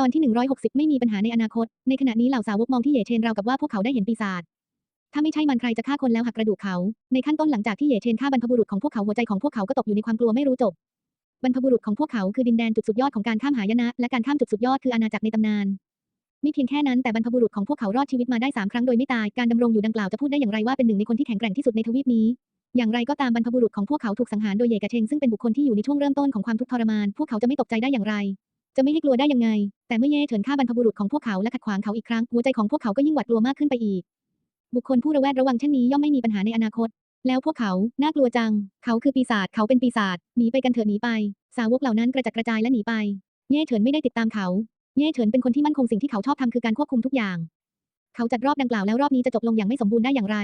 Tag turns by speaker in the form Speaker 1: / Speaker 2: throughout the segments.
Speaker 1: ตอนที่ 160 ไม่มีปัญหาในอนาคต ในขณะนี้เหล่าสาวกมองที่เหยเชนราวกับว่าพวกเขาได้เห็นปีศาจ ถ้าไม่ใช่มันใครจะฆ่าคนแล้วหักกระดูกเขา ในขั้นต้นหลังจากที่เหยเชนฆ่าบรรพบุรุษของพวกเขาหัวใจของพวกเขาก็ตกอยู่ในความกลัวไม่รู้จบ บรรพบุรุษของพวกเขาคือดินแดนจุดสุดยอดของการข้ามหายนะ และการข้ามจุดสุดยอดคืออาณาจักรในตำนานไม่เพียงแค่นั้นแต่บรรพบุรุษของพวกเขารอดชีวิตมาได้สามครั้งโดยไม่ตาย การดำรงอยู่ดังกล่าวจะพูดได้อย่างไรว่าเป็นหนึ่งในคนที่แข็งแกร่งที่สุดในทวีปนี้ อย่างไรก็ตามบรรพบุรุษของพวกเขาถูกสังหารโดยเยกะเชงซึ่งเป็นบุคคลที่อยู่ในช่วงเริ่มต้นของความทุกข์ทรมาน พวกเขาจะไม่ตกใจได้อย่างไร จะไม่ให้กลัวได้ยังไง แต่เมื่อเย่เถินฆ่าบรรพบุรุษของพวกเขาและขัดขวางเขาอีกครั้งหัวใจของพวกเขาก็ยิ่งหวาดกลัวมากขึ้นไปอีก บุคคลผู้ระแวดระวังเช่นนี้ย่อมไม่มีปัญหาในอนาคต แล้วพวกเขา น่ากลัวจัง เขาคือปีศาจเขาเป็นปีศาจหนีไปกันเถอะหนีไป สาวกเหล่านั้นกระจัดกระจายและหนีไปเย่เฉินไม่ได้ติดตามเขาเย่เฉินเป็นคนที่มั่นคงสิ่งที่เขาชอบทำคือการควบคุมทุกอย่าง เขาจัดรอบดังกล่าวแล้วรอบนี้จะจบลงอย่างไม่สมบูรณ์ได้อย่างไร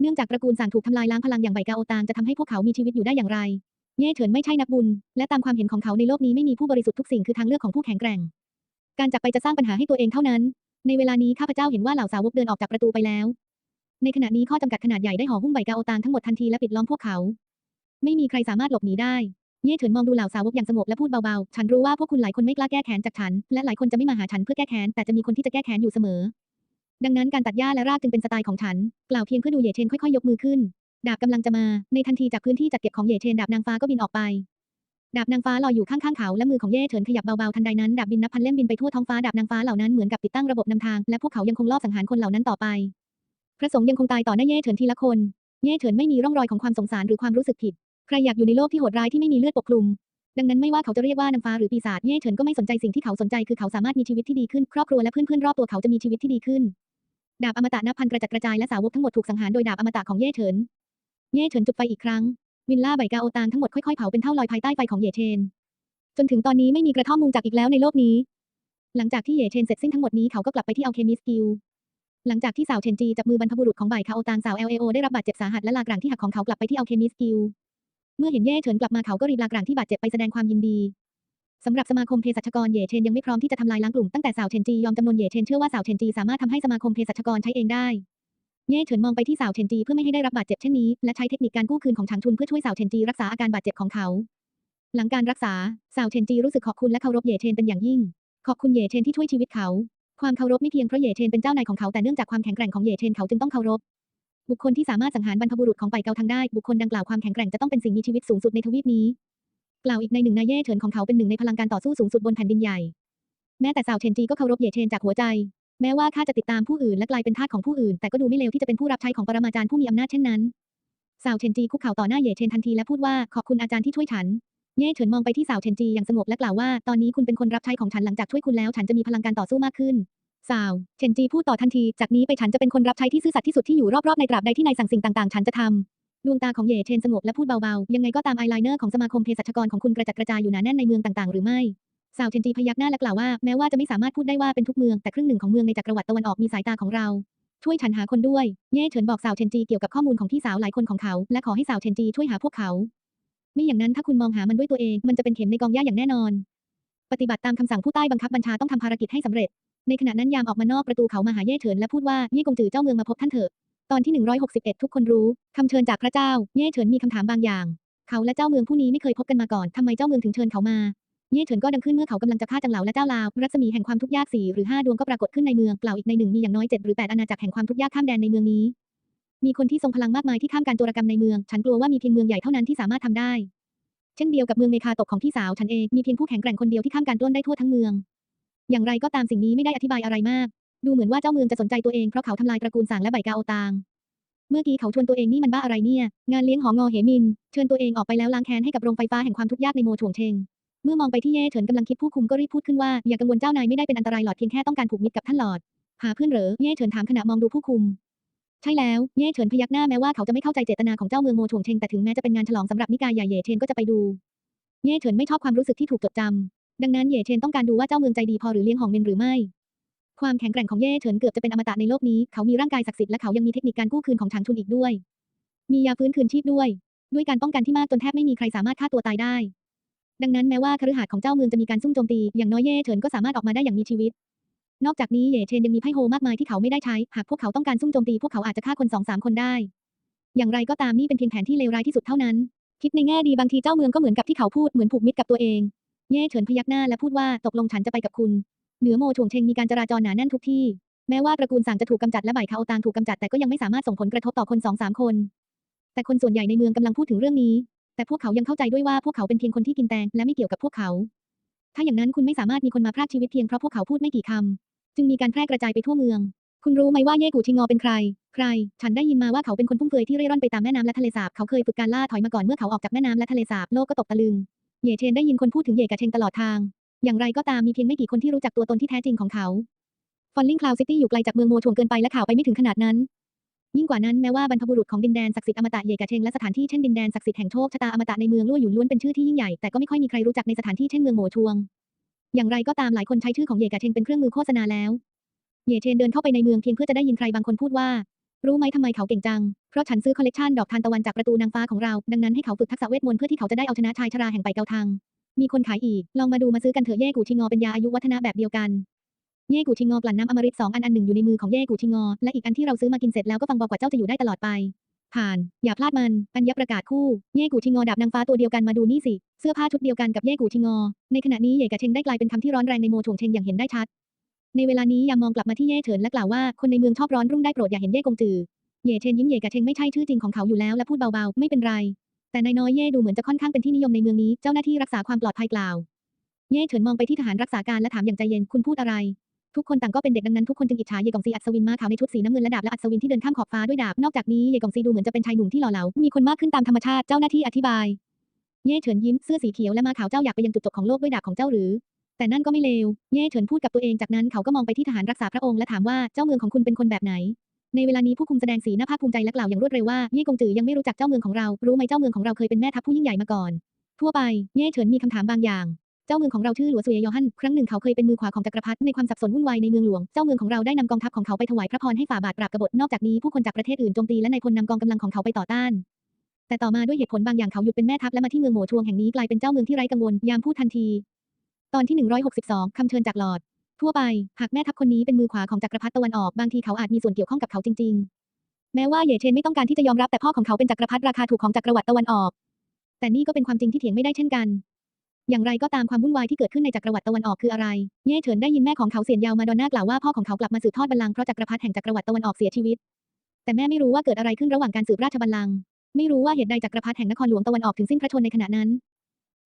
Speaker 1: เนื่องจากตระกูลสางถูกทำลายล้างพลังอย่างไบกาโอตางจะทำให้พวกเขามีชีวิตอยู่ได้อย่างไร เย่เฉินไม่ใช่นักบุญ และตามความเห็นของเขาในโลกนี้ไม่มีผู้บริสุทธิ์ทุกสิ่งคือทางเลือกของผู้แข็งแกร่ง การจากไปจะสร้างปัญหาให้ตัวเองเท่านั้น ในเวลานี้ข้าพเจ้าเห็นว่าเหล่าสาวกเดินออกจากประตูไปแล้ว ในขณะนี้ข้อจำกัดขนาดใหญ่ได้ห่อหุ้มไบกาโอตางทั้งหมดทันทีและปิดล้อมพวกเขา ไม่มีใครสามารถหลบหนีได้ เย่เฉินมองดูเหล่าสาวกอย่างสงบและพูดเบาๆ ฉันรู้ว่าพวกคุณหลายคนไม่กล้าแก้แค้นจากฉัน และหลายคนจะไม่มาหาฉันเพื่อแก้แค้นแต่จะมีคนที่จะแก้แค้นอยู่เสมอ ดังนั้นการตัดหญ้าและรากจึงเป็นสไตล์ของฉัน กล่าวเพียงเพื่อดูเย่เชนค่อยๆ ยกมือขึ้น ดาบกำลังจะมา ในทันทีจากพื้นที่จัดเก็บของเย่เชนดาบนางฟ้าก็บินออกไป ดาบนางฟ้าลอยอยู่ข้างๆเขาและมือของเย่เฉินขยับเบาๆทันใดนั้นดาบบินนับพันเล่มบินไปทั่วท้องฟ้าดาบนางฟ้าเหล่านั้นเหมือนกับติดตั้งระบบนำทางและพวกเขายังคงลอบสังหารคนเหล่านั้นต่อไป พระสงฆ์ยังคงตายต่อหน้าเย่เฉินทีละคน เย่เฉินไม่มีร่องรอยของความสงสารหรือความรู้สึกผิด ใครอยากอยู่ในโลกที่โหดร้ายที่ไม่มีเลือดปกคลุม ดังนั้นไม่ว่าเขาจะเรียกว่านางฟ้าหรือปีศาจเย่เฉินก็ไม่สนใจสิ่งที่เขาสนใจคือเขาสามารถมีชีวิตที่ดีขึ้นครอบครัวและเพื่อนๆรอบตัวเขาจะมีชีวิตที่ดีขึ้นดาบอมตะนับพันกระจัดกระจายและสาวกทั้งหมดถูกสังหารโดยดาบอมตะของเย่เฉิน เย่เฉินจุดไฟอีกครั้ง วิลล่าไบกาโอตางทั้งหมดค่อยๆเผาเป็นเท่าลอยภายใต้ไฟของเย่เชน จนถึงตอนนี้ไม่มีกระท่อมมุงจักอีกแล้วในโลกนี้ หลังจากที่เย่เชนเสร็จสิ้นทั้งหมดนี้เขาก็กลับไปที่อัลเคมิสกิลหลังจากที่สาวเชนจีจับมือบรรพบุรุษของไบคาโอตางสาว LAO ได้รับบาดเจ็บสาหัสและลากรางที่หักของเขากลับไปที่อัลเคมิสกิลเมื่อเห็นเย่เฉินกลับมาเขาก็รีบลากรางที่บาดเจ็บไปแสดงความยินดีสำหรับสมาคมเภสัชกรเย่เชนยังไม่พร้อมที่จะทำลายล้างกลุ่มตั้งแต่สาวเชนจียอมจำนวนเย่เชนเชื่อว่าสาวเชนจีสามารถทำให้สมาคมเภสัชกรใช้เองได้ เย่เฉินมองไปที่สาวเชนจีเพื่อไม่ให้ได้รับบาดเจ็บเช่นนี้ และใช้เทคนิคการกู้คืนของฉางชุนเพื่อช่วยสาวเชนจีรักษาอาการบาดเจ็บของเขา หลังการรักษา สาวเชนจีรู้สึกขอบคุณและเคารพเย่เชนเป็นอย่างยิ่ง ขอบคุณเย่เชนที่ช่วยชีวิตเขา ความเคารพไม่เพียงเพราะเย่เชนเป็นเจ้านายของเขาแต่เนื่องจากความแข็งแกร่งของเย่เชนเขาจึงต้องเคารพ บุคคลที่สามารถสังหารบรรพบุรุษของไปเกาทางได้ บุคคลดังกล่าวความแข็งแกร่งจะต้องเป็นสิ่งมีชีวิตสูงสุดในทวีปนี้ กล่าวอีกในหนึ่งนายเย่เฉินของเขาเป็นหนึ่งในพลังการต่อสู้สูงสุดบนแผ่นดินใหญ่ แม้แต่สาวเชนจีก็เคารพเย่เชนจากหัวใจ แม้ว่าข้าจะติดตามผู้อื่นและกลายเป็นทาสของผู้อื่น แต่ก็ดูไม่เลวที่จะเป็นผู้รับใช้ของปรมาจารย์ผู้มีอำนาจเช่นนั้น สาวเชนจีคุกเข่าต่อหน้าเย่เชนทันทีและพูดว่าขอบคุณอาจารย์ที่ช่วยฉัน เย่เฉินมองไปที่สาวเชนจีอย่างสงบและกล่าวว่าตอนนี้คุณเป็นคนรับใช้ของฉันหลังจากช่วยคุณแล้ว ฉันจะมีพลังการต่อสู้มากขึ้น สาวเชนจีพูดต่อทันทีจากนี้ไปฉันจะเป็นคนรับใช้ที่ซื่อสัตย์ที่สุดที่อยู่รอบๆในตราบใดที่นายสั่งสิ่งต่างๆ ฉันจะทำดวงตาของเย่เชนสงบและพูดเบาๆ ยังไงก็ตามอไลเนอร์ของสมาคมเภสัชกรของคุณกระจัดกระจายอยู่หนาแน่นในเมืองต่างๆ หรือไม่ สาวเชนจีพยักหน้าและกล่าวว่าแม้ว่าจะไม่สามารถพูดได้ว่าเป็นทุกเมืองแต่ครึ่งหนึ่งของเมืองในจักรวรรดิตะวันออกมีสายตาของเราช่วยฉันหาคนด้วย เย่เฉินบอกสาวเชนจีเกี่ยวกับข้อมูลของพี่สาวหลายคนของเขา และขอให้สาวเชนจีช่วยหาพวกเขา ไม่อย่างนั้นถ้าคุณมองหามันด้วยตัวเอง มันจะเป็นเข็มในกองหญ้าอย่างแน่นอน ปฏิบัติตามคำสั่งผู้ใต้บังคับบัญชาต้องทำภารกิจให้สำเร็จ ในขณะนั้นยามออกมานอกประตูเขามาหาเย่เฉินและพูดว่าเย่กงจือเจ้าเมืองมาพบท่านเถอะ ตอนที่ 161 ทุกคนรู้คำเชิญจากพระเจ้า เย่เฉินมีคำถามบางอย่าง เขาและเจ้าเมืองผู้นี้ไม่เคยพบกันมาก่อนทำไมเจ้าเมืองถึงเชิญเขามา เย่เฉินก็ดังขึ้นเมื่อเขากำลังจะฆ่าจังเหลาและเจ้าลาว รัศมีแห่งความทุกข์ยากสี่หรือห้าดวงก็ปรากฏขึ้นในเมืองกล่าวอีกในหนึ่งมีอย่างน้อยเจ็ดหรือแปดอาณาจักรแห่งความทุกข์ยากข้ามแดนในเมืองนี้ มีคนที่ทรงพลังมากมายที่ข้ามการโจรกรรมในเมือง ฉันกลัวว่ามีเพียงเมืองใหญ่เท่านั้นที่สามารถทำได้ เช่นเดียวกับเมืองเมคาตกของพี่สาวฉันเอง มีเพียงผู้แข็งแกร่งคนเดียวที่ข้ามการต้นได้ทั่วทั้งเมือง อย่างไรก็ตามสิ่งนี้ไม่ได้อธิบายอะไรมาก ดูเหมือนว่าเจ้าเมืองจะสนใจตัวเองเพราะเขาทำลายตระกูลสางและไบกาโอตางเมื่อกี้เขาชวนตัวเองนี่มันบ้าอะไรเนี่ย งานเลี้ยงหองอเหมิน เชิญตัวเองออกไปแล้วล้างแค้นให้กับโรงไฟฟ้าแห่งความทุกข์ยากในโมถ่วงเชง เมื่อมองไปที่เย่เฉินกำลังคิดผู้คุมก็รีบพูดขึ้นว่าอย่ากังวลเจ้านายไม่ได้เป็นอันตรายหลอดเพียงแค่ต้องการผูกมิตรกับท่านหลอด หาเพื่อนเหรอเย่เฉินถามขณะมองดูผู้คุม ใช่แล้วเย่เฉินพยักหน้าแม้ว่าเขาจะไม่เข้าใจเจตนาของเจ้าเมืองโมถ่วงเชงแต่ถึงแม้จะเป็นงานฉลองสำหรับนิกายใหญ่เย่เชนก็จะไปดู เย่เฉินไม่ชอบความรู้สึกที่ถูกจดจำดังนั้นเย่เชนต้องการดูว่าเจ้าเมืองใจดีพอหรือเลี้ยงหองมินหรือไม่ความแข็งแกร่งของเย่เฉินเกือบจะเป็นอมตะในโลกนี้ เขามีร่างกายศักดิ์สิทธิ์และเขายังมีเทคนิคการกู้คืนของฉางชุนอีกด้วย มียาฟื้นคืนชีพด้วย ด้วยการป้องกันที่มากจนแทบไม่มีใครสามารถฆ่าตัวตายได้ ดังนั้นแม้ว่าคฤหาสน์ของเจ้าเมืองจะมีการซุ่มโจมตี อย่างน้อยเย่เฉินก็สามารถออกมาได้อย่างมีชีวิต นอกจากนี้เย่เชนยังมีไพ่โฮมากมายที่เขาไม่ได้ใช้ หากพวกเขาต้องการซุ่มโจมตีพวกเขาอาจจะฆ่าคนสองสามคนได้ อย่างไรก็ตามนี่เป็นเพียงแผนที่เลวร้ายที่สุดเท่านั้น คิดในแง่ดีบางทีเจ้าเมืองก็เหมือนกับที่เขาพูดเหมือนผูกมิตรกับตัวเอง เย่เฉินพยักหน้าและพูดว่าตกลงฉันจะไปกับคุณ เหนือโมถ่วงเชงมีการจราจรหนาแน่นทุกที่ แม้ว่าตระกูลสางจะถูกกำจัดและบ่ายคาโอตางถูกกำจัดแต่ก็ยังไม่สามารถส่งผลกระทบต่อคนสองสามคน แต่คนส่วนใหญ่ในเมืองกำลังพูดถึงเรื่องนี้ แต่พวกเขายังเข้าใจด้วยว่าพวกเขาเป็นเพียงคนที่กินแตงและไม่เกี่ยวกับพวกเขา ถ้าอย่างนั้นคุณไม่สามารถมีคนมาพรากชีวิตเพียงเพราะพวกเขาพูดไม่กี่คำจึงมีการแพร่กระจายไปทั่วเมือง คุณรู้ไหมว่าเย่กูชิงอเป็นใคร ใคร ฉันได้ยินมาว่าเขาเป็นคนฟุ่มเฟือยที่เร่ร่อนไปตามแม่น้ำและทะเลสาบ เขาเคยฝึกการล่าถอยมาก่อนเมื่อเขาออกจากแม่น้ำและทะเลสาบ โลกก็ตกตะลึง เย่เชนได้ยินคนพูดถึงเย่กะเชงตลอดทาง อย่างไรก็ตามมีเพียงไม่กี่คนที่รู้จักตัวตนที่แท้จริงของเขาฟอนลิงคลาวซิตี้อยู่ไกลจากเมืองโมถ่วงเกินไปและข่าวไปไม่ถึงขนาดนั้น ยิ่งกว่านั้นแม้ว่าบรรพบุรุษของดินแดนศักดิ์สิทธิ์อมตะเยกะเชงและสถานที่เช่นดินแดนศักดิ์สิทธิ์แห่งโชคชะตาอมตะในเมืองลั่หยุนล้วนเป็นชื่อที่ยิ่งใหญ่แต่ก็ไม่ค่อยมีใครรู้จักในสถานที่เช่นเมืองโหมชวง อย่างไรก็ตามหลายคนใช้ชื่อของเยกะเชงเป็นเครื่องมือโฆษณาแล้ว เยเชนเดินเข้าไปในเมืองเพียงเพื่อจะได้ยินใครบางคนพูดว่า รู้ไหมทำไมเขาเก่งจัง เพราะฉันซื้อคอลเลกชันดอกทานตะวันจากประตูนางฟ้าของเรา ดังนั้นให้เขาฝึกทักษะเวทมนต์เพื่อที่เขาจะได้เอาชนะชายชราแห่งไปเกาทังมีคนขายอีก ลองมาดูมาซื้อกันเถอะเย่กูชิงอเป็นยาอายุวัฒนะแบบเดียวกัน เย่กูชิงอกลั่นน้ำอมฤตสองอันอันหนึ่งอยู่ในมือของเย่กูชิงอ และอีกอันที่เราซื้อมากินเสร็จแล้วก็ฟังบอกว่าเจ้าจะอยู่ได้ตลอดไป ผ่าน อย่าพลาดมัน อัญญประกาศคู่ เย่กูชิงอดาบนางฟ้าตัวเดียวกันมาดูนี่สิ เสื้อผ้าชุดเดียวกันกับเย่กูชิงอ ในขณะนี้เย่กะเชงได้กลายเป็นคำที่ร้อนแรงในโมถ่วงเชงอย่างเห็นได้ชัด ในเวลานี้ยามมองกลับมาที่เย่เฉินและกล่าวว่าคนในเมืองชอบร้อนรุ่งได้โปรดอย่าเห็นเย่กงจือ เย่เชนยิ้มเย่กะเชงไม่ใช่ชื่อจริงของเขาอยู่แล้วและพูดเบาๆ ไม่เป็นไร แต่นายน้อยเย่ดูเหมือนจะค่อนข้างเป็นที่นิยมในเมืองนี้ เจ้าหน้าที่รักษาความปลอดภัยกล่าวเย่เฉินมองไปที่ทหารรักษาการและถามอย่างใจเย็นคุณพูดอะไร ทุกคนต่างก็เป็นเด็กดังนั้นทุกคนจึงอิจฉาเยกองซีอัศวินมาขาวในชุดสีน้ำเงินและดาบและอัศวินที่เดินข้ามขอบฟ้าด้วยดาบ นอกจากนี้เยกองซีดูเหมือนจะเป็นชายหนุ่มที่หล่อเหลา มีคนมากขึ้นตามธรรมชาติเจ้าหน้าที่อธิบาย เย่เฉินยิ้มเสื้อสีเขียวและมาขาวเจ้าอยากไปยังจุดจบของโลกด้วยดาบของเจ้าหรือ แต่นั่นก็ไม่เลว เย่เฉินพูดกับตัวเองจากนั้นเขาก็มองไปที่ทหารรักษาพระองค์และถามว่าเจ้าเมืองของคุณเป็นคนแบบไหนในเวลานี้ผู้คุมแสดงสีหน้าภาคภูมิใจและกล่าวอย่างรวดเร็วว่าเย่กงจือยังไม่รู้จักเจ้าเมืองของเรา รู้ไหมเจ้าเมืองของเราเคยเป็นแม่ทัพผู้ยิ่งใหญ่มาก่อน ทั่วไป เย่เฉินมีคำถามบางอย่าง เจ้าเมืองของเราชื่อหลัวซุยยอฮั่นครั้งหนึ่งเขาเคยเป็นมือขวาของจักรพรรดิในความสับสนวุ่นวายในเมืองหลวง เจ้าเมืองของเราได้นำกองทัพของเขาไปถวายพระพรให้ฝ่าบาทปราบกบฏ นอกจากนี้ผู้คนจากประเทศอื่นโจมตีและนายพลนำกองกำลังของเขาไปต่อต้าน แต่ต่อมาด้วยเหตุผลบางอย่างเขาหยุดเป็นแม่ทัพและมาที่เมืองโหมชวงแห่งนี้กลายเป็นเจ้าเมืองที่ไร้กังวล ยามพูดทันที ตอนที่ 162 คำเชิญจากหลอด ทั่วไป หากแม่ทัพคนนี้เป็นมือขวาของจักรพรรดิตะวันออก บางทีเขาอาจมีส่วนเกี่ยวข้องกับเขาจริง ๆ แม้ว่าเหย่เชนไม่ต้องการที่จะยอมรับแต่พ่อของเขาเป็นจักรพรรดิราคาถูกของจักรวรรดิตะวันออก แต่นี่ก็เป็นความจริงที่เถียงไม่ได้เช่นกัน อย่างไรก็ตามความวุ่นวายที่เกิดขึ้นในจักรวรรดิตะวันออกคืออะไร เย่เฉินได้ยินแม่ของเขาเสียนยาวมาดอนน่ากล่าวว่าพ่อของเขากลับมาสืบทอดบัลลังก์เพราะจักรพรรดิแห่งจักรวรรดิตะวันออกเสียชีวิต แต่แม่ไม่รู้ว่าเกิดอะไรขึ้นระหว่างการสืบราชบัลลังก์ ไม่รู้ว่าเหตุใดจักรพรรดิแห่งนครหลวงตะวันออกถึงสิ้นพระชนในขณะนั้น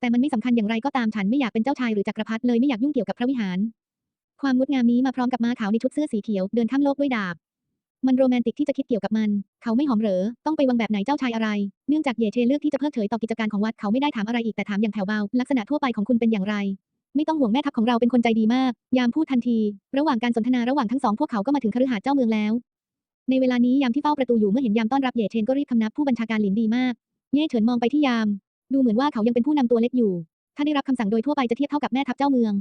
Speaker 1: แต่มันไม่สำคัญอย่างไรก็ตามฉันไม่อยากเป็นเจ้าชายหรือจักรพรรดิเลยไม่อยากยุ่งเกี่ยวกับพระวิหาร ความงดงามนี้มาพร้อมกับม้าขาวในชุดเสื้อสีเขียวเดินข้ามโลกด้วยดาบ มันโรแมนติกที่จะคิดเกี่ยวกับมัน เขาไม่หอมเหรอ ต้องไปวังแบบไหนเจ้าชายอะไร เนื่องจากเยเชเลือกที่จะเพิกเฉยต่อกิจการของวัดเขาไม่ได้ถามอะไรอีกแต่ถามอย่างแผ่วเบา ลักษณะทั่วไปของคุณเป็นอย่างไร ไม่ต้องห่วงแม่ทัพของเราเป็นคนใจดีมาก ยามพูดทันที ระหว่างการสนทนาระหว่างทั้งสองพวกเขาก็มาถึงคฤหาสน์เจ้าเมืองแล้ว ในเวลานี้ยามที่เฝ้าประตูอยู่เมื่อเห็นยามต้อนรับเยเชนก็รีบคำนับผู้บัญชาการหลินดีมาก เย่เฉินมองไปที่ยาม ดูเหมือนว่าเขายังเป็นผู้นำตัวเล็กอยู่ ถ้าได้รับคำสั่งโดยทั่วไปจะเทียบเท่ากับแม่ทัพเจ้าเมือง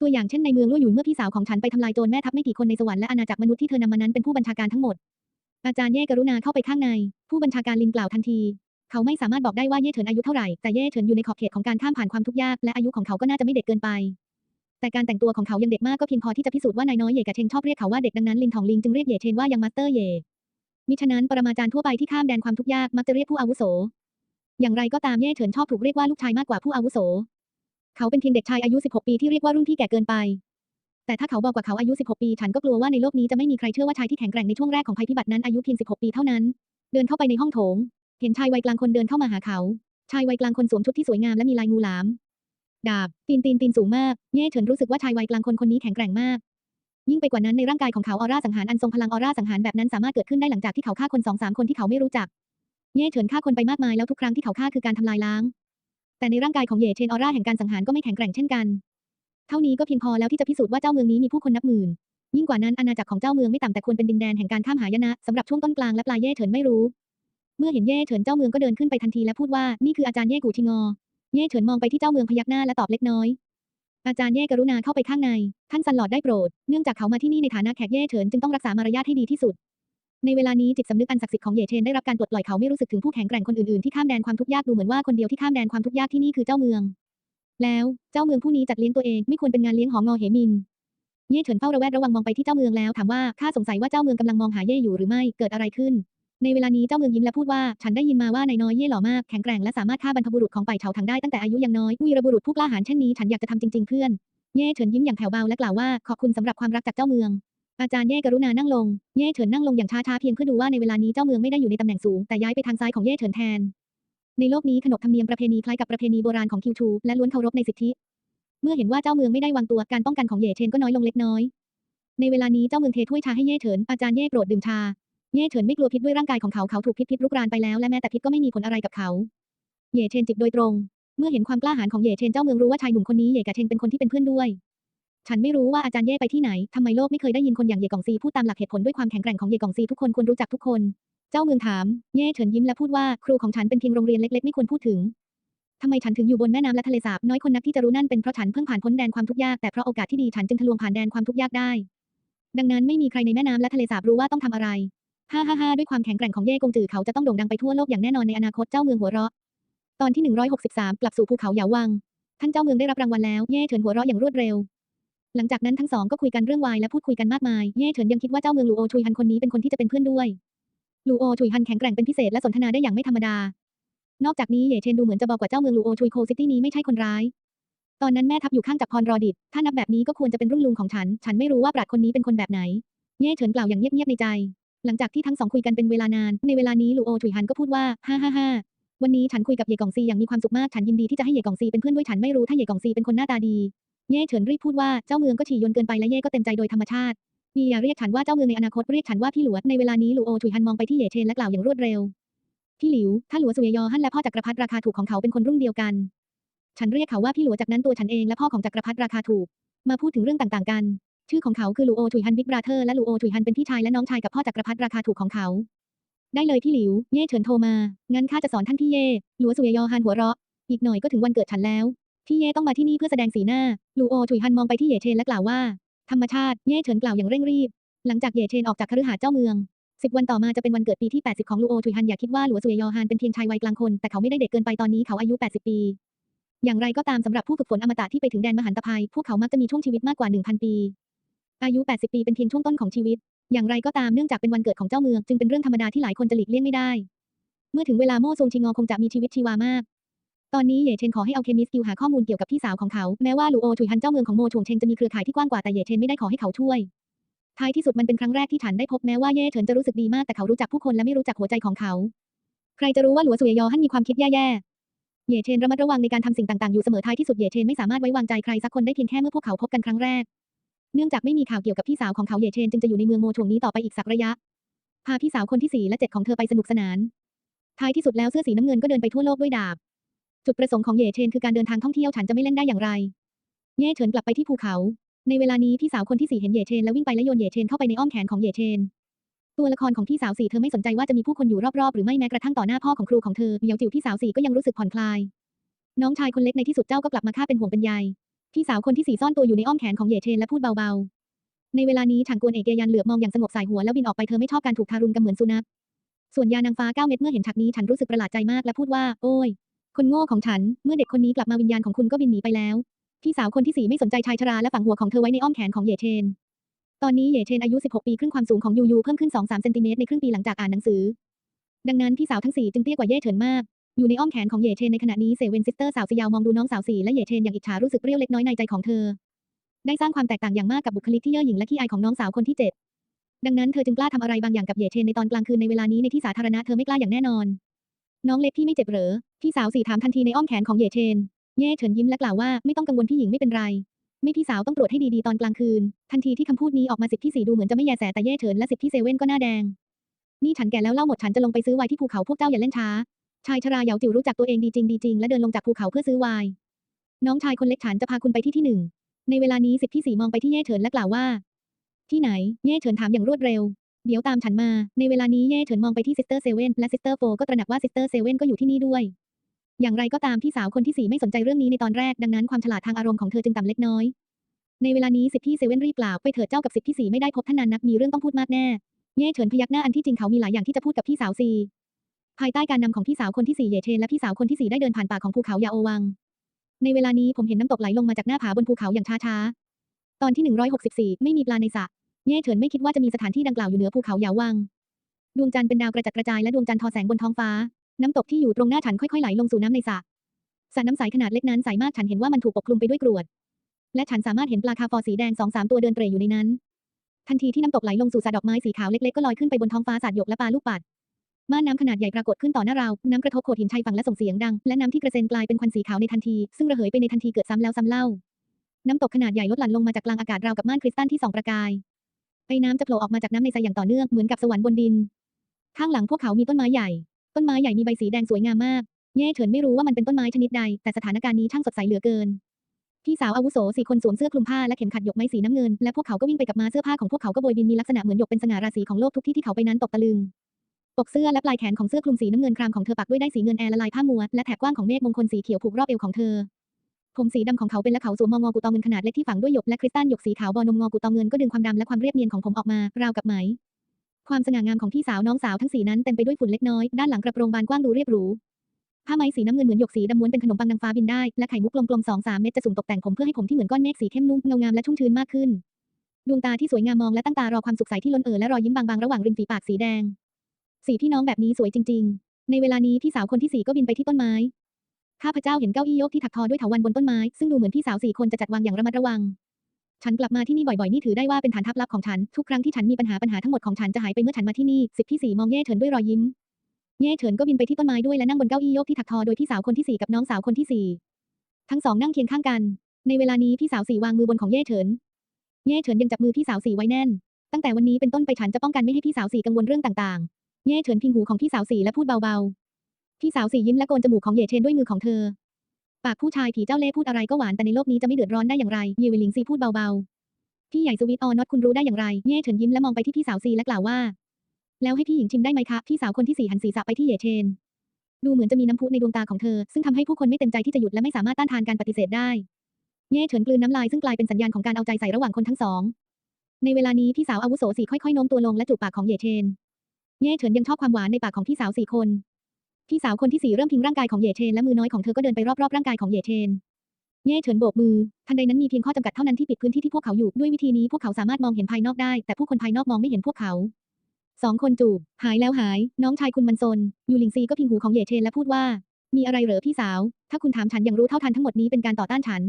Speaker 1: ตัวอย่างเช่นในเมืองลู่หยุนเมื่อพี่สาวของฉันไปทำลายโจรแม่ทัพไม่กี่คนในสวรรค์และอาณาจักรมนุษย์ที่เธอนำมานั้นเป็นผู้บัญชาการทั้งหมด อาจารย์เย่กรุณาเข้าไปข้างใน ผู้บัญชาการลินกล่าวทันที เขาไม่สามารถบอกได้ว่าเย่เฉินอายุเท่าไหร่แต่เย่เฉินอยู่ในขอบเขตของการข้ามผ่านความทุกข์ยากและอายุของเขาก็น่าจะไม่เด็กเกินไป แต่การแต่งตัวของเขายังเด็กมากก็เพียงพอที่จะพิสูจน์ว่านายน้อยเย่กะเชงชอบเรียกเขาว่าเด็กดังนั้นลินทองลิงจึงเรียกเย่เชนว่ายังมาสเตอร์เย่มิฉะนั้นปรมาจารย์ทั่วไปที่ข้ามแดนความทุกข์ยากมักจะเรียกผู้อาวุโส อย่างไรก็ตามเย่เฉินชอบถูกเรียกว่าลูกชายมากกว่าผู้อาวุโส เขาเป็นเพียงเด็กชายอายุ 16 ปีที่เรียกว่ารุ่นพี่แก่เกินไป แต่ถ้าเขาบอกว่าเขาอายุ 16 ปี ฉันก็กลัวว่าในโลกนี้จะไม่มีใครเชื่อว่าชายที่แข็งแกร่งในช่วงแรกของภัยพิบัตินั้นอายุเพียง 16 ปีเท่านั้น เดินเข้าไปในห้องโถง เห็นชายวัยกลางคนเดินเข้ามาหาเขา ชายวัยกลางคนสวมชุดที่สวยงามและมีลายงูหลาม ดาบ ตีนตีนตีนสูงมาก เย่เฉินรู้สึกว่าชายวัยกลางคนคนนี้แข็งแกร่งมาก ยิ่งไปกว่านั้นในร่างกายของเขาออร่าสังหารอันทรงพลังออร่าสังหารแบบนั้นสามารถเกิดขึ้นได้หลังจากที่เขาฆ่าคนสองสามคนที่เขาไม่รู้จัก เย่เฉินฆ่าคนไปมากมายแล้วทุกครั้งที่เขาฆ่าคือการทำลายล้าง แต่ในร่างกายของเย่เชนออร่าแห่งการสังหารก็ไม่แข็งแกร่งเช่นกัน เท่านี้ก็เพียงพอแล้วที่จะพิสูจน์ว่าเจ้าเมืองนี้มีผู้คนนับหมื่น ยิ่งกว่านั้นอาณาจักรของเจ้าเมืองไม่ต่ำแต่ควรเป็นดินแดนแห่งการข้ามหายนะสำหรับช่วงต้นกลางและปลายเย่เฉินไม่รู้ เมื่อเห็นเย่เฉินเจ้าเมืองก็เดินขึ้นไปทันทีและพูดว่านี่คืออาจารย์เย่กูชิงอ เย่เฉินมองไปที่เจ้าเมืองพยักหน้าและตอบเล็กน้อยอาจารย์เย่กรุณาเข้าไปข้างใน ท่านซันหลอดได้โปรด เนื่องจากเขามาที่นี่ในฐานะแขกเย่เฉินจึงต้องรักษามารยาทให้ดีที่สุด ในเวลานี้จิตสำนึกอันศักดิ์สิทธิ์ของเย่เชนได้รับการปลดปล่อยเขาไม่รู้สึกถึงผู้แข็งแกร่งคนอื่นๆที่ข้ามแดนความทุกข์ยากดูเหมือนว่าคนเดียวที่ข้ามแดนความทุกข์ยากที่นี่คือเจ้าเมือง แล้วเจ้าเมืองผู้นี้จัดเลี้ยงตัวเองไม่ควรเป็นงานเลี้ยงหองอเหมินเย่เฉินเฝ้าระแวดระวังมองไปที่เจ้าเมืองแล้วถามว่าข้าสงสัยว่าเจ้าเมืองกำลังมองหาเย่อยู่หรือไม่เกิดอะไรขึ้น ในเวลานี้เจ้าเมืองยิ้มและพูดว่าฉันได้ยินมาว่านายน้อยเย่หล่อมากแข็งแกร่งและสามารถฆ่าบรรพบุรุษของไปเฉาถังได้ตั้งแต่อายุยังน้อยวีรบุรุษผู้กล้าหาญเช่นนี้ฉันอยากจะทำจริงๆเพื่อนเย่เฉินยิ้มอย่างแผ่วเบาและกล่าวว่าขอบคุณสำหรับความรักจากเจ้าเมือง อาจารย์เย่กรุณานั่งลงเย่เฉินนั่งลงอย่างช้าๆเพียงเพื่อดูว่าในเวลานี้เจ้าเมืองไม่ได้อยู่ในตำแหน่งสูงแต่ย้ายไปทางซ้ายของเย่เฉินแทน ในโลกนี้ขนบธรรมเนียมประเพณีคล้ายกับประเพณีโบราณของคิวชูและล้วนเคารพในสิทธิ เมื่อเห็นว่าเจ้าเมืองไม่ได้วางตัวการป้องกันของเย่เฉินก็น้อยลงเล็กน้อย ในเวลานี้เจ้าเมืองเทถ้วยชาให้เย่เฉินอาจารย์เย่โปรดดื่มชาเย่เฉินไม่กลัวพิษด้วยร่างกายของเขาเขาถูกพิษพิษรุกรานไปแล้วและแม้แต่พิษก็ไม่มีผลอะไรกับเขาเย่เชนจิบโดยตรง เมื่อเห็นความกล้าหาญของเย่เชนเจ้าเมืองรู้ว่าชายหนุ่มคนนี้เย่กะเชงเป็นคนที่เป็นเพื่อนด้วย ฉันไม่รู้ว่าอาจารย์เย่ไปที่ไหน ทำไมโลกไม่เคยได้ยินคนอย่างเย่กองซีพูดตามหลักเหตุผลด้วยความแข็งแกร่งของเย่กองซีทุกคนควรรู้จักทุกคน เจ้าเมืองถาม เย่เฉินยิ้มและพูดว่าครูของฉันเป็นเพียงโรงเรียนเล็กๆไม่ควรพูดถึงทำไมฉันถึงอยู่บนแม่น้ำและทะเลสาบน้อยคนนักที่จะรู้นั่นเป็นเพราะฉันเพิ่งผ่านพ้นแดนความทุกข์ยากแต่เพราะโอกาสที่ดีฉันจึงทะลวงผ่านแดนความทุกข์ยากได้ ดังนั้นไม่มีใครในแม่น้ำและทะเลสาบรู้ว่าต้องทำอะไรฮ่าฮ่าฮ่าด้วยความแข็งแกร่งของเย่กงจือเขาจะต้องโด่งดังไปทั่วโลกอย่างแน่นอนในอนาคตเจ้าเมืองหัวเราะ ตอนที่ 163 กลับสู่ภูเขาหยาวัง ท่านเจ้าเมืองได้รับรางวัลแล้ว เย่เฉินหัวเราะอย่างรวดเร็ว หลังจากนั้นทั้งสองก็คุยกันเรื่องวายและพูดคุยกันมากมาย เย่เฉินยังคิดว่าเจ้าเมืองลูโอชุยฮันคนนี้เป็นคนที่จะเป็นเพื่อนด้วยลูโอชุยฮันแข็งแกร่งเป็นพิเศษและสนทนาได้อย่างไม่ธรรมดา นอกจากนี้เย่เชนดูเหมือนจะบอกว่าเจ้าเมืองลูโอชุยโคซิตี้นี้ไม่ใช่คนร้าย ตอนนั้นแม่ทัพอยู่ข้างจักรพรรอดิต ถ้านับแบบนี้ก็ควรจะเป็นรุ่นลุงของฉัน ฉันไม่รู้ว่าปราดคนนี้เป็นคนแบบไหน เย่เฉินกล่าวอย่างเงียบๆในใจ หลังจากที่ทั้งสองคุยกันเป็นเวลานาน ในเวลานี้ลูโอชุยฮันก็พูดว่าฮ่าฮ่าฮ่าวันนี้ฉันคุยกับเย่กองซีอย่างมีความสุขมาก ฉันยินดีที่จะให้เย่กองซีเป็นเพื่อนด้วยฉันไม่รู้ถ้าเย่กองซีเป็นคนหน้าตาดี เย่เฉินรีบพูดว่าเจ้าเมืองก็ฉี่ยนเกินไปและเย่ก็เต็มใจโดยธรรมชาติพี่อย่าเรียกฉันว่าเจ้าเมืองในอนาคตเรียกฉันว่าพี่หลวในเวลานี้หลูโอชุยฮันมองไปที่เย่เชนและกล่าวอย่างรวดเร็วพี่หลิวถ้าหลัวสุเยยอฮั่นและพ่อจักรพรรดิราคาถูกของเขาเป็นคนรุ่นเดียวกัน ฉันเรียกเขาว่าพี่หลัวจากนั้นตัวฉันเองและพ่อของจักรพรรดิราคาถูก มาพูดถึงเรื่องต่างๆกัน ชื่อของเขาคือลูโอชุยฮันบิ๊กบราเธอร์และลูโอชุยฮันเป็นพี่ชายและน้องชายกับพ่อจักรพรรดิราคาถูกของเขา ได้เลยพี่หลิว เย่เฉินโทรมา งั้นข้าจะสอนท่านพี่เย่หลัวสุเยยอฮันหัวเราะ อีกหน่อยก็ถึงวันเกิดฉันแล้ว พี่เย่ต้องมาที่นี่เพื่อแสดงสีหน้า ลูโอชุยฮันมองไปที่เย่เชนและกล่าวว่า ธรรมชาติ เย่เฉินกล่าวอย่างเร่งรีบ หลังจากเย่เชนออกจากคฤหาสน์เจ้าเมืองสิบวันต่อมาจะเป็นวันเกิดปีที่ 80 ของลูโอชุยฮันอย่าคิดว่าหลัวสุเยยอฮันเป็นเพียงชายวัยกลางคน แต่เขาไม่ได้เด็กเกินไปตอนนี้เขาอายุ 80 ปี อย่างไรก็ตามสำหรับผู้ฝึกฝนอมตะที่ไปถึงแดนมหันตภัย พวกเขามักจะมีช่วงชีวิตมากกว่า 1,000 ปี อายุ 80 ปีเป็นเพียงช่วงต้นของชีวิต อย่างไรก็ตามเนื่องจากเป็นวันเกิดของเจ้าเมืองจึงเป็นเรื่องธรรมดาที่หลายคนจะหลีกเลี่ยงไม่ได้ เมื่อถึงเวลาโม่ซงชิงอคงจะมีชีวิตชีวามาก ตอนนี้เย่เชนขอให้เอาเคมิสกิลหาข้อมูลเกี่ยวกับพี่สาวของเขา แม้ว่าลูโอชุยฮันเจ้าเมืองของโมชวงเชงจะมีเครือข่ายที่กว้างกว่าแต่เย่เชนไม่ได้ขอให้เขาช่วย ท้ายที่สุดมันเป็นครั้งแรกที่ฉันได้พบแม้ว่าเย่เฉินจะรู้สึกดีมากแต่เขารู้จักผู้คนและไม่รู้จักหัวใจของเขา ใครจะรู้ว่าหลัวสุยยอฮันมีความคิดแย่ๆ เย่เชนระมัดระวังในการทำสิ่งต่างๆอยู่เสมอท้ายที่สุดเย่เชนไม่สามารถไว้วางใจใครสักคนได้เพียงแค่เมื่อพวกเขาพบกันครั้งแรก เนื่องจากไม่มีข่าวเกี่ยวกับพี่สาวของเขาเย่เชนจึงจะอยู่ในเมืองโมชวงนี้ต่อไปอีกสักระยะ พาพี่สาวคนที่สี่และเจ็ดของเธอไปสนุกสนาน ท้ายที่สุดแล้วเสื้อสีน้ำเงินก็เดินไปทั่วโลกด้วยดาบ จุดประสงค์ของเย่เชนคือการเดินทางท่องเที่ยวฉันจะไม่เล่นได้อย่างไร เย่เฉินกลับไปที่ภูเขา ในเวลานี้พี่สาวคนที่สี่เห็นเย่เชนและวิ่งไปและโยนเย่เชนเข้าไปในอ้อมแขนของเย่เชน ตัวละครของพี่สาวสี่เธอไม่สนใจว่าจะมีผู้คนอยู่รอบๆหรือไม่แม้กระทั่งต่อหน้าพ่อของครูของเธอเหมียวจิ๋วพี่สาวสี่ก็ยังรู้สึกผ่อนคลาย น้องชายคนเล็กในที่สุดเจ้าก็กลับมาฆ่าเป็นห่วงเป็นใยพี่สาวคนที่สี่ซ่อนตัวอยู่ในอ้อมแขนของเย่เชนและพูดเบาๆ ในเวลานี้ฉางกวนเอกเกยันเหลือบมองอย่างสงบสายหัวแล้วบินออกไปเธอไม่ชอบการถูกทารุณกันเหมือนสุนัขส่วนยานางฟ้าเก้าเม็ดเมื่อเห็นฉากนี้ฉันรู้สึกประหลาดใจมากและพูดว่า โอ้ย คนโง่ของฉัน เมื่อเด็กคนนี้กลับมาวิญญาณของคุณก็บินหนีไปแล้ว พี่สาวคนที่สี่ไม่สนใจชายชราและฝังหัวของเธอไว้ในอ้อมแขนของเยเชน ตอนนี้เยเชนอายุ 16 ปีครึ่งความสูงของยูยูเพิ่มขึ้น 2-3 เซนติเมตรในครึ่งปีหลังจากอ่านหนังสือ ดังนั้นพี่สาวทั้งสี่จึงเตี้ยกว่าเย่เฉินมาก อยู่ในอ้อมแขนของเยเชนในขณะนี้เซเว่นซิสเตอร์สาวสยาวมองดูน้องสาวสี่และเยเชนอย่างอิจฉารู้สึกเปรี้ยวเล็กน้อยในใจของเธอ ได้สร้างความแตกต่างอย่างมากกับบุคลิกที่เย่อหยิ่งและขี้อายของน้องสาวคนที่เจ็ดดังนั้นเธอจึงกล้าทำอะไรบางอย่างกับเยเชนในตอนกลางคืนในเวลานี้ในที่สาธารณะเธอไม่กล้าอย่างแน่นอน น้องเล็กพี่ไม่เจ็บเหรอ พี่สาวสี่ถามทันทีในอ้อมแขนของเย่เชน เย่เฉินยิ้มและกล่าวว่าไม่ต้องกังวลพี่หญิงไม่เป็นไร ไม่พี่สาวต้องตรวจให้ดีๆตอนกลางคืน ทันทีที่คำพูดนี้ออกมาสิบที่สี่ดูเหมือนจะไม่แยแสแต่เย่เฉินและสิบที่เซเว่นก็หน้าแดง นี่ฉันแก่แล้วเล่าหมดฉันจะลงไปซื้อไวน์ที่ภูเขาพวกเจ้าอย่าเล่นช้า ชายชราเหยาจิ๋วรู้จักตัวเองดีจริงดีจริงและเดินลงจากภูเขาเพื่อซื้อไวน์ น้องชายคนเล็กฉันจะพาคุณไปที่ที่หนึ่ง ในเวลานี้สิบที่สี่มองไปที่เย่เฉินและกล่าวว่า ที่ไหน เย่เฉินถามอย่างรวดเร็วเดี๋ยวตามฉันมา ในเวลานี้เย่เฉินมองไปที่ซิสเตอร์เซเว่นและซิสเตอร์โฟก็ตระหนักว่าซิสเตอร์เซเว่นก็อยู่ที่นี่ด้วย อย่างไรก็ตามพี่สาวคนที่สี่ไม่สนใจเรื่องนี้ในตอนแรกดังนั้นความฉลาดทางอารมณ์ของเธอจึงต่ำเล็กน้อย ในเวลานี้สิบที่เซเว่นรีบกล่าวไปเถิดเจ้ากับสิบที่สี่ไม่ได้พบท่านนานนักมีเรื่องต้องพูดมากแน่เย่เฉินพยักหน้าอันที่จริงเขามีหลายอย่างที่จะพูดกับพี่สาวซีภายใต้การนำของพี่สาวคนที่สี่เย่เชนและพี่สาวคนที่สี่ได้เดินผ่านป่าของภูเขายาโอวัง ในเวลานี้ผมเห็นน้ำตกไหลลงมาจากหน้าผาบนภูเขาอย่างช้าๆ ตอนที่ 164 ไม่มีปลาในสระเย่เฉินไม่คิดว่าจะมีสถานที่ดังกล่าวอยู่เหนือภูเขายาวัง ดวงจันทร์เป็นดาวกระจัดกระจายและดวงจันทร์ทอแสงบนท้องฟ้า น้ำตกที่อยู่ตรงหน้าฉันค่อยๆไหลลงสู่น้ำในสระสระน้ำใสขนาดเล็กนั้นใสมากฉันเห็นว่ามันถูกปกคลุมไปด้วยกรวด และฉันสามารถเห็นปลาคาฟอร์สีแดงสองสามตัวเดินเตร่อยู่ในนั้น ทันทีที่น้ำตกไหลลงสู่สระดอกไม้สีขาวเล็กๆก็ลอยขึ้นไปบนท้องฟ้าสาดหยกและปลาลูกปัดม่านน้ำขนาดใหญ่ปรากฏขึ้นต่อหน้าเรา น้ำกระทบโขดหินชายฝั่งและส่งเสียงดัง และน้ำที่กระเซ็นกลายเป็นควันสีขาวในทันที ซึ่งระเหยไปในทันทีเกิดซ้ำแล้วซ้ำเล่า น้ำตกขนาดใหญ่ลดหลั่นลงมาจากกลางอากาศราวกับม่านคริสตัลที่ส่องประกาย ไอ้น้ำจะโผล่ออกมาจากน้ำในทรายอย่างต่อเนื่องเหมือนกับสวรรค์บนดิน ข้างหลังพวกเขามีต้นไม้ใหญ่ ต้นไม้ใหญ่มีใบสีแดงสวยงามมากเย่เฉินไม่รู้ว่ามันเป็นต้นไม้ชนิดใด แต่สถานการณ์นี้ช่างสดใสเหลือเกิน พี่สาวอาวุโสสี่คนสวมเสื้อคลุมผ้าและเข็มขัดหยกไม้สีน้ำเงิน และพวกเขาก็วิ่งไปกับมาเสื้อผ้าของพวกเขาก็โบยบินมีลักษณะเหมือนหยกเป็นสง่าราศีของโลกทุกที่ที่เขาไปนั้นตกตะลึงปกเสื้อและปลายแขนของเสื้อคลุมสีน้ำเงินครามของเธอปักด้วยได้ายสีเงินแอร์ละลายผ้ามัวและแถบกว้างของเมฆมงคลสีเขียวผูกรอบเอวของเธอ ผมสีดำของเขาเป็นและเขาสวมมองอกูตองเงินขนาดเล็กที่ฝังด้วยหยกและคริสตัลหยกสีขาวบอนมงอกูตองเงินก็ดึงความดำและความเรียบเนียนของผมออกมาราวกับไหม ความสง่างามของพี่สาวน้องสาวทั้งสี่นั้นเต็มไปด้วยฝุ่นเล็กน้อย ด้านหลังกระโปรงบานกว้างดูเรียบหรู ผ้าไหมสีน้ำเงินเหมือนหยกสีดำม้วนเป็นขนมปังนางฟ้าบินได้ และไข่มุกกลมๆสองสามเม็ดจะสุ่มตกแต่งผมเพื่อให้ผมที่เหมือนก้อนเมฆสีเข้มนุ่มเงางามและชุ่มชื้นมากขึ้น ดวงตาที่สวยงามมองและตั้งตารอความสุขใสที่ล้นเอ่อและรอยยิ้มบางๆระหว่างริมฝีปากสีแดง สีพี่น้องแบบนี้สวยจริง ๆ ในเวลานี้พี่สาวคนที่สี่ก็บินไปที่ต้นไม้ ข้าพเจ้าเห็นเก้าอี้โยกที่ถักทอด้วยเถาวัลย์บนต้นไม้ซึ่งดูเหมือนพี่สาวสี่คนจะจัดวางอย่างระมัดระวัง ฉันกลับมาที่นี่บ่อยๆ นี่ถือได้ว่าเป็นฐานทัพลับของฉัน ทุกครั้งที่ฉันมีปัญหาปัญหาทั้งหมดของฉันจะหายไปเมื่อฉันมาที่นี่สิบที่สี่มองเย่เฉินด้วยรอยยิ้ม เย่เฉินก็บินไปที่ต้นไม้ด้วยและนั่งบนเก้าอี้โยกที่ถักทอโดยพี่สาวคนที่สี่กับน้องสาวคนที่สี่ทั้งสองนั่งเคียงข้างกัน ในเวลานี้พี่สาวสี่วางมือบนของเย่เฉิน เย่เฉินยังจับมือพี่สาวสี่ไว้แน่น ตั้งแต่วันนี้เป็นต้นไปฉันจะป้องกันไม่ให้พี่สาวสี่กังวลเรื่องต่างๆ เย่เฉินพิงหูของพี่สาวสี่และพูดเบาๆ พี่สาวสี่ยิ้มและโกนจมูกของเย่เชนด้วยมือของเธอ ปากผู้ชายผีเจ้าเล่ห์พูดอะไรก็หวานแต่ในโลกนี้จะไม่เดือดร้อนได้อย่างไรเยวิลิงซีพูดเบาๆ พี่ใหญ่สวิตออนอตคุณรู้ได้อย่างไรเย่เฉินยิ้มและมองไปที่พี่สาวซีและกล่าวว่า แล้วให้พี่หญิงชิมได้ไหมคะ พี่สาวคนที่สี่หันศีรษะไปที่เย่เชน ดูเหมือนจะมีน้ำพุในดวงตาของเธอ ซึ่งทำให้ผู้คนไม่เต็มใจที่จะหยุดและไม่สามารถต้านทานการปฏิเสธได้ เย่เฉินกลืนน้ำลายซึ่งกลายเป็นสัญญาณของการเอาใจใส่ระหว่างคนทั้งสอง ในเวลานี้พี่สาวอาวุโสสี่ค่อยๆโน้มตัวลงและจูบปากของเย่เชน เย่เฉินยังชอบความหวานในปากของพี่สาวสี่คน พี่สาวคนที่สี่เริ่มพิงร่างกายของเย่เชนและมือน้อยของเธอก็เดินไปรอบๆร่างกายของเย่เชน เย่เฉินโบกมือ ทันใดนั้นมีเพียงข้อจำกัดเท่านั้นที่ปิดพื้นที่ที่พวกเขาอยู่ ด้วยวิธีนี้พวกเขาสามารถมองเห็นภายนอกได้ แต่ผู้คนภายนอกมองไม่เห็นพวกเขาสองคนจูบ หายแล้วหาย น้องชายคุณมันซน ยูหลิงซีก็พิงหูของเย่เชนและพูดว่า มีอะไรเหรอพี่สาว ถ้าคุณถามฉันอย่างรู้เท่าทันทั้งหมดนี้เป็นการต่อต้านฉัน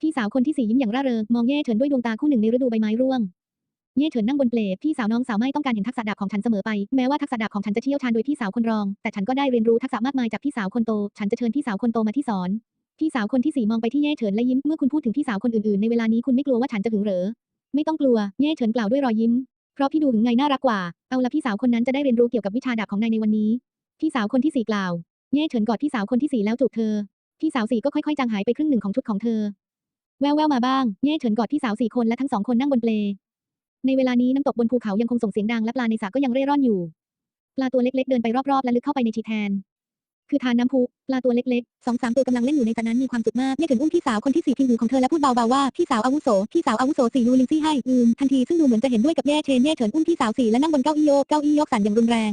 Speaker 1: พี่สาวคนที่สี่ยิ้มอย่างร่าเริง มองเย่เฉินด้วยดวงตาคู่หนึ่งในฤดูใบไม้ร่วง เย่เฉินนั่งบนเปลพี่สาวน้องสาวไม่ต้องการเห็นทักษะดาบของฉันเสมอไป แม้ว่าทักษะดาบของฉันจะเชี่ยวชาญโดยพี่สาวคนรอง แต่ฉันก็ได้เรียนรู้ทักษะมากมายจากพี่สาวคนโต ฉันจะเชิญพี่สาวคนโตมาที่สอน พี่สาวคนที่สี่มองไปที่เย่เฉินและยิ้ม เมื่อคุณพูดถึงพี่สาวคนอื่นๆ ในเวลานี้คุณไม่กลัวว่าฉันจะหึงเหรอ ไม่ต้องกลัว เย่เฉินกล่าวด้วยรอยยิ้ม เพราะพี่ดูหึงไงน่ารักกว่า เอาละพี่สาวคนนั้นจะได้เรียนรู้เกี่ยวกับวิชาดาบของนายในวันนี้ พี่สาวคนที่สี่กล่าว เย่เฉินกอดพี่สาวคนที่สี่แล้วจูบเธอ พี่สาวสี่ก็ค่อยๆจางหายไปครึ่งหนึ่งของชุดของเธอ แววๆมาบ้าง เย่เฉินกอดพี่สาวสี่คนและทั้งสองคนนั่งบนเปล ในเวลานี้น้ำตกบนภูเขายังคงส่งเสียงดังและปลาในสระก็ยังเร่ร่อนอยู่ ปลาตัวเล็กๆ เดินไปรอบๆ และลึกเข้าไปในชีแทน คือทานน้ำพุปลาตัวเล็กๆสองสามตัวกำลังเล่นอยู่ในสระนั้นมีความสุขมากเย่ถึงอุ้มพี่สาวคนที่สี่พิงหูของเธอและพูดเบาๆว่าพี่สาวอาวุโสพี่สาวอาวุโสสี่ยูลิงซี่ให้อืมทันทีซึ่งดูเหมือนจะเห็นด้วยกับแย่เชนแย่เฉินอุ้มพี่สาวสี่และนั่งบนเก้าอี้โยกเก้าอี้โยกสั่นอย่างรุนแรง